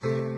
Thank you.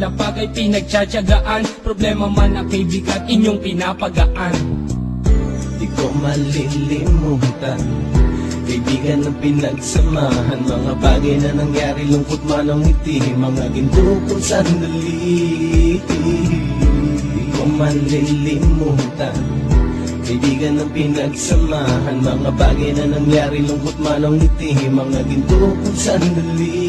nakalapag ay pinagtsatsagaan. Problema man kay bigat, inyong pinapagaan. Di ko malilimutan Kaibigan ng pinagsamahan. Mga bagay na nangyari Lungkot man ang ngiti. Mga ginto kong sandali Di ko malilimutan. Kaibigan ng pinagsamahan. Mga bagay na nangyari Lungkot man ang ngiti. Mga ginto kong sandali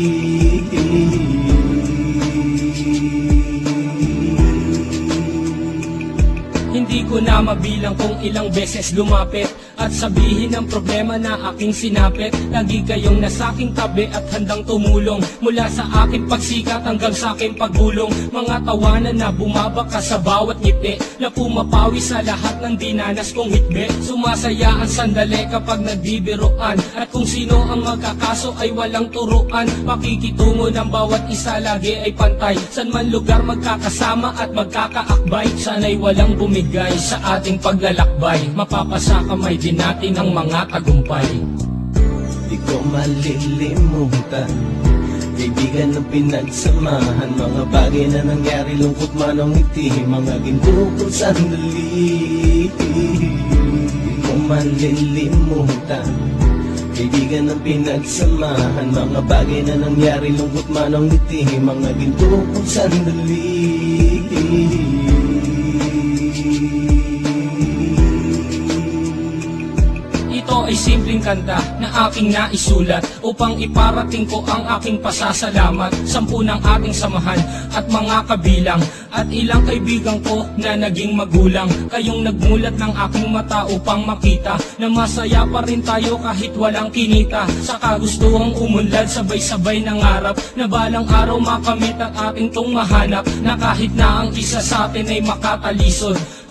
mabilang kung ilang beses lumapit At sabihin ang problema na aking sinapit. Lagi kayong nasa aking tabi at handang tumulong. Mula sa aking pagsikat hanggang sa aking paggulong. Mga tawanan na bumabaka sa bawat ngiti. Na pumapawi sa lahat ng dinanas kong hitbe Sumasaya ang sandali kapag nagbibiroan At kung sino ang magkakaso ay walang turuan. Pakikitungo ng bawat isa lagi ay pantay. San man lugar magkakasama at magkakaakbay Sana'y walang bumigay sa ating paglalakbay. Mapapasa kamay din natin ang mga tagumpay. Di ko malilimutan. Kaibigan ng pinagsamahan. Mga bagay na nangyari Lungkot man ang ngiti. Mga ginto kong sandali. Di ko malilimutan. Kaibigan ng pinagsamahan. Mga bagay na nangyari Lungkot man ang ngiti. Mga ginto kong sandali kanta na aking naisulat Upang iparating ko ang aking pasasalamat. Sampu ng ating samahan at mga kabilang At ilang kaibigan ko na naging magulang. Kayong nagmulat ng aking mata upang makita Na masaya pa rin tayo kahit walang kinita. Sa kagustuhang umunlad sabay-sabay nangarap Na balang araw makamit at ating tong mahanap Na kahit na ang isa sa atin ay makatalisod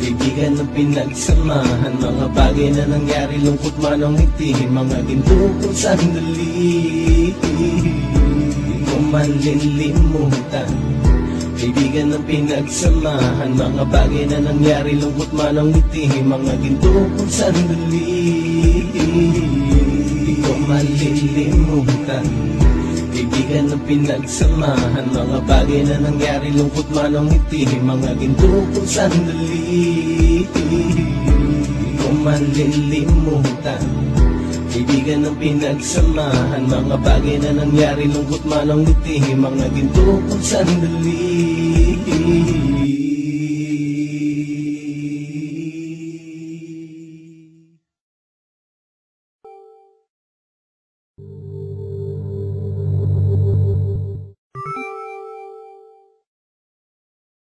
Kaibigan ng pinagsamahan Mga bagay na nangyari Lungkot man ang ngiti Mga ginto kong sandali Di ko malilimutan Kaibigan ng pinagsamahan Mga bagay na nangyari Lungkot man ang ngiti Mga ginto kong sandali Di ko malilimutan Kaibigan ng pinagsamahan Mga bagay na nangyari Lungkot man ang ngiti Mga ginto kong sandali. Ko malilimutan Kaibigan ng pinagsamahan Mga bagay na nangyari Lungkot man ang ngiti Mga ginto kong sandali